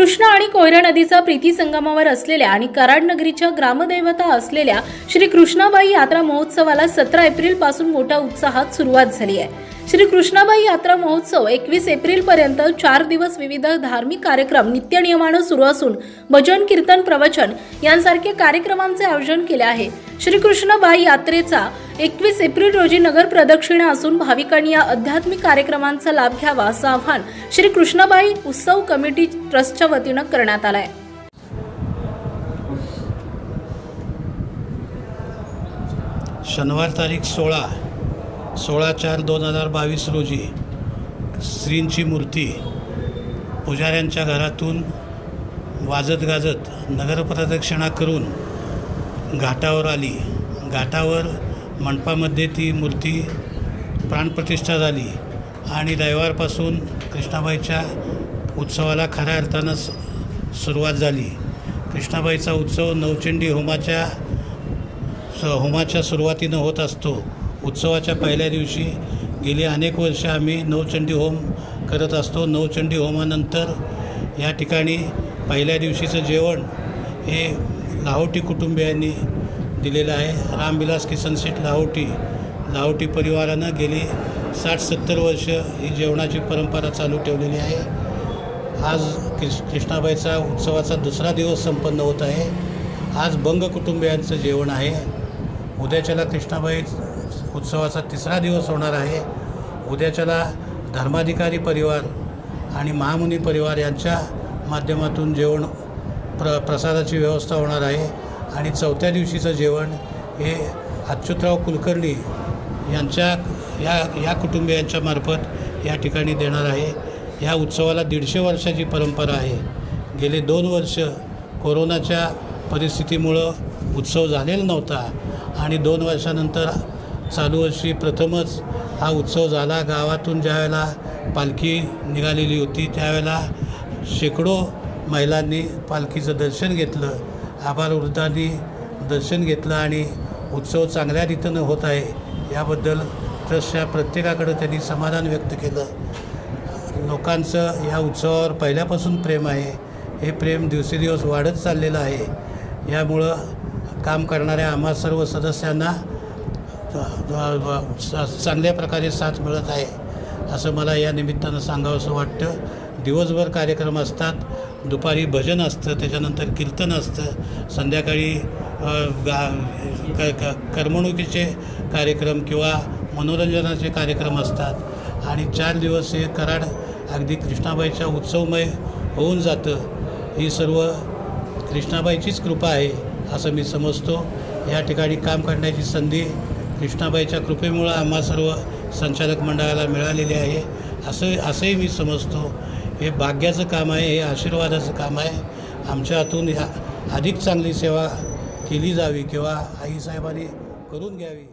कृष्णा आणि कोयरा नदीचा प्रीती संगमावर असलेल्या आणि कराड नगरीच्या ग्रामदैवता असलेल्या श्री कृष्णाबाई यात्रा महोत्सवाला सतरा एप्रिलपासून मोठ्या उत्साहात सुरुवात झाली आहे. श्री कृष्णाबाई यात्रा महोत्सव एकवीस एप्रिल पर्यंत चार दिवस विविध धार्मिक कार्यक्रम नित्यनियमानं सुरू असून भजन कीर्तन प्रवचन यांसारखे कार्यक्रमांचे आयोजन केले आहे. श्रीकृष्ण बाई यात्रेचा एकवीस एप्रिल रोजी नगर प्रदक्षिणा असून भाविकांनी या आध्यात्मिक कार्यक्रमांचा लाभ घ्यावा असं आवाहन श्री कृष्णाबाई उत्सव कमिटी ट्रस्टच्या वतीनं करण्यात आलं आहे शनिवार तारीख सोळा सोळा चार दोन हजार बावीस रोजी श्रींची मूर्ती पुजाऱ्यांच्या घरातून वाजत गाजत नगरप्रदक्षिणा करून घाटावर आली. घाटावर मंडपामध्ये ती मूर्ती प्राणप्रतिष्ठा झाली आणि रविवारपासून कृष्णाबाईच्या उत्सवाला खऱ्या अर्थानं स- सुरुवात झाली. कृष्णाबाईचा उत्सव नवचंडी होमाच्या स होमाच्या सुरुवातीनं होत असतो. उत्सवाच्या पहिल्या दिवशी गेली अनेक वर्ष आम्ही नवचंडी होम करत असतो. नवचंडी होमानंतर या ठिकाणी पहिल्या दिवशीचं जेवण हे लाहोटी कुटुंबियांनी दिलेलं आहे. रामविलास किसन शेठ लाहोटी लाहोटी परिवारानं गेली साठ सत्तर वर्ष ही जेवणाची परंपरा चालू ठेवलेली आहे. आज कृष् कृष्णाबाईचा उत्सवाचा दुसरा दिवस संपन्न होत आहे. आज बंग कुटुंबियांचं जेवण आहे. उद्याच्याला कृष्णाबाई उत्सवाचा तिसरा दिवस होणार आहे. उद्याच्याला धर्माधिकारी परिवार आणि महामुनी परिवार यांच्या माध्यमातून जेवण प्र प्रसादाची व्यवस्था होणार आहे. आणि चौथ्या दिवशीचं जेवण हे अच्युतराव कुलकर्णी यांच्या या या कुटुंबियांच्या मार्फत या ठिकाणी देणार आहे. या उत्सवाला दीडशे वर्षाची परंपरा आहे. गेले दोन वर्ष कोरोनाच्या परिस्थितीमुळं उत्सव झालेला नव्हता. आणि दोन वर्षानंतर चालू वर्षी प्रथमच हा उत्सव झाला. गावातून ज्यावेळेला पालखी निघालेली होती त्यावेळेला शेकडो महिलांनी पालखीचं दर्शन घेतलं आभारवृद्धांनी दर्शन घेतलं आणि उत्सव चांगल्या रीतीनं होत आहे. याबद्दल ट्रस्टच्या प्रत्येकाकडं त्यांनी समाधान व्यक्त केलं. लोकांचं या उत्सवावर पहिल्यापासून प्रेम आहे. हे प्रेम दिवसेदिवस वाढत चाललेलं आहे. यामुळं काम करणाऱ्या आम्हा सर्व सदस्यांना चांगल्या प्रकारे साथ मिळत आहे. असं मला या निमित्तानं सांगावंसं वाटतं. दिवसभर कार्यक्रम असतात. दुपारी भजन असतं त्याच्यानंतर कीर्तन असतं. संध्याकाळी गा क क करमणुकीचे कार्यक्रम किंवा मनोरंजनाचे कार्यक्रम असतात. आणि चार दिवस हे कराड अगदी कृष्णाबाईच्या उत्सवमय होऊन जातं. ही सर्व कृष्णाबाईचीच कृपा आहे असं मी समजतो. या ठिकाणी काम करण्याची संधी कृष्णाबाईच्या कृपेमुळं आम्हा सर्व संचालक मंडळाला मिळालेली आहे. असं असंही मी समजतो. हे भाग्याचं काम आहे हे आशीर्वादाचं काम आहे. आमच्या हातून ह्या अधिक चांगली सेवा केली जावी किंवा आईसाहेबांनी करून घ्यावी.